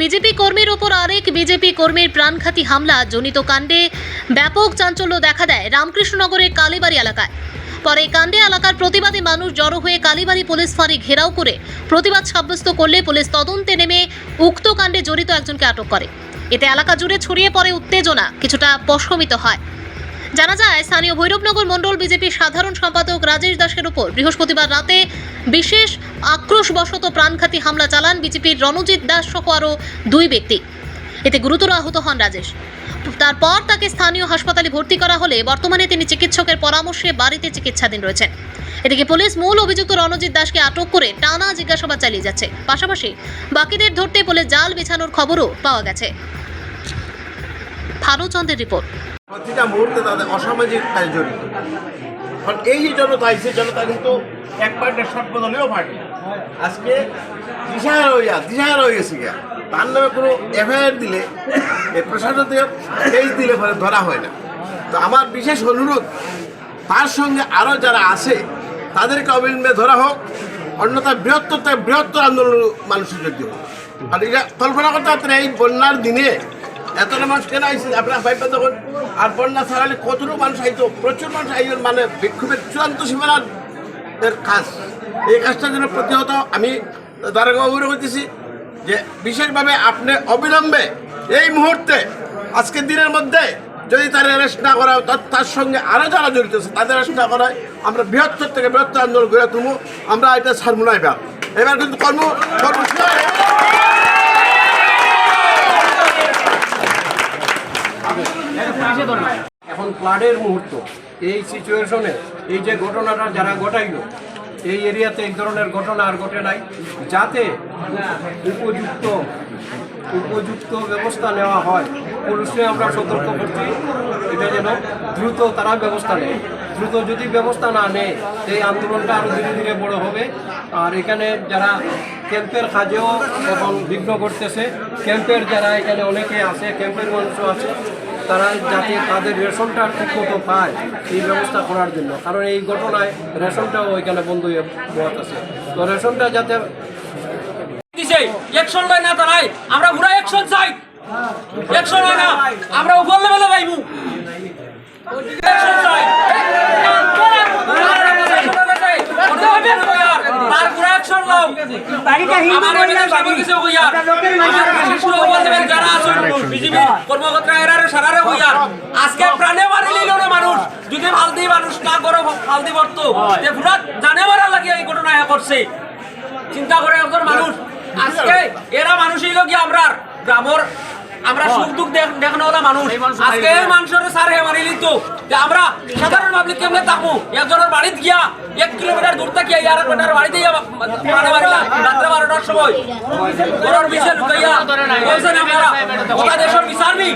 BJP কর্মীর ওপর আরেক বিজেপি কর্মীর প্রাণঘাতী হামলা, জনিত কাণ্ডে ব্যাপক চাঞ্চল্য দেখা দেয় রামকৃষ্ণনগরের কালীবাড়ি এলাকায়। পরে কাণ্ডে এলাকার প্রতিবাদী মানুষ জড়ো হয়ে কালীবাড়ি পুলিশ ফাঁড়ি ঘেরাও করে প্রতিবাদ সাব্যস্ত করলে পুলিশ তদন্তে নেমে উক্ত কাণ্ডে জড়িত একজনকে আটক করে। এতে এলাকা জুড়ে ছড়িয়ে পড়ে উত্তেজনা, কিছুটা প্রশমিত হয়। জানা যায়, স্থানীয় ভৈরবনগর মণ্ডল বিজেপির সাধারণ সম্পাদক রাজেশ দাসের উপর বৃহস্পতিবার রাতে বিশেষ আক্রোশবশত প্রাণঘাতী হামলা চালান বিজেপির রণজিৎ দাস সহ আরও দুই ব্যক্তি। এতে গুরুতর আহত হন রাজেশ। তারপর তাকে স্থানীয় হাসপাতালে ভর্তি করা হলে বর্তমানে তিনি চিকিৎসকের পরামর্শে বাড়িতে চিকিৎসাধীন রয়েছেন। এদিকে পুলিশ মূল অভিযুক্ত রণজিৎ দাসকে আটক করে টানা জিজ্ঞাসাবাদ চালিয়ে যাচ্ছে। পাশাপাশি বাকিদের ধরতে পুলিশ জাল বিছানোর খবরও পাওয়া গেছে। ফারুচন্দ্রের রিপোর্ট। প্রতিটা মুহূর্তে তাদের অসামাজিক কাজ জড়িত। কারণ এই যে জনতা, এই জনতা কিন্তু এক পার্টির সর্বদলীয় পার্টি আজকে দিশাহার হয়ে যা, দিশাহার হয়ে গেছে গিয়া। তার নামে কোনো এফআইআর দিলে প্রশাসন থেকে দিলে পরে ধরা হয় না। তো আমার বিশেষ অনুরোধ, তার সঙ্গে আরও যারা আছে, তাদেরকে অবিলম্বে ধরা হোক। অন্যথা বৃহত্তর থেকে বৃহত্তর আন্দোলন মানুষের যোগ্য আর এটা কল্পনা করতে পারতেন এই বন্যার দিনে এতটা মানুষ কেন আইসে? আপনার ভাইপা তখন? আর বন্যা ছাড়ালে কতটুকু মানুষ আইতো? প্রচুর মানুষ আইবেন মানে বিক্ষোভের চূড়ান্ত সীমানার এর কাজ। এই কাজটা যেন প্রতিহত আমি দ্বারকাবাবুরে বলতেছি যে বিশেষভাবে আপনি অবিলম্বে এই মুহূর্তে আজকের দিনের মধ্যে যদি তার অ্যারেস্ট না করা হয়, তার- সঙ্গে আরও যারা জড়িত আছে, তাদের অ্যারেস্ট না করা হয়, আমরা বৃহত্তর থেকে বৃহত্তর আন্দোলন গড়ে তুলবো। আমরা এটা ছাড়বো না এবার। এবার কিন্তু কর্ম কর্মসূচি এখন ফ্লাডের মুহূর্ত, এই সিচুয়েশনে এই যে ঘটনাটা যারা ঘটাইল, এই এরিয়াতে এই ধরনের ঘটনা আর ঘটে নাই, যাতে উপযুক্ত উপযুক্ত ব্যবস্থা নেওয়া হয়। পুলিশে আমরা সতর্ক করছি, এটা যেন দ্রুত তারা ব্যবস্থা নেয়। দ্রুত যদি ব্যবস্থা না নেয়, এই আন্দোলনটা আরও ধীরে ধীরে বড় হবে। আর এখানে যারা ক্যাম্পের কাজেও এখন বিঘ্ন করতেছে ক্যাম্পের যারা এখানে অনেকে আছে, ক্যাম্পের মানুষও আছে তারা যাতে তাদের রেশনটা ঠিকমতো পায় এই ব্যবস্থা করার জন্য। কারণ এই ঘটনায় রেশনটাও ওইখানে বন্ধ হয়ে বহাত আছে। তো রেশনটা যাতে একশন লয় না তারাই। আমরা পুরা একশন চাই। একশন না। উপর লেভেলে পাইবো একশন চাই। যারা বিজেপি কর্মকর্তা এরারে সারারে হইয়া। আজকে প্রাণে মারি লইল না মানুষ। যদি ফালদি মানুষ না করে ফালদি বর্ত যে পুরা জানে মারা লাগে এই ঘটনা করছে। চিন্তা করে একজন মানুষ। আজকে এরা মানুষই লোক আমরা গ্রামর আমরা সুখ দুঃখ দেখ- দেখানো ওলা মানুষ। আজকে এই মানুষের সারে হে মারি লিত। যে আমরা সাধারণ পাবলিক কেমনে থাকব একজনের বাড়িতে গিয়া এক কিলোমিটার দূর থেকে ইয়ার একজনের বাড়িতে গিয়া মারা মারিলা রাত্রে বারোটার সময়। ঘরের বিষয়ে লুকাইয়া বলছেন আপনারা ওটা দেশের বিচার নেই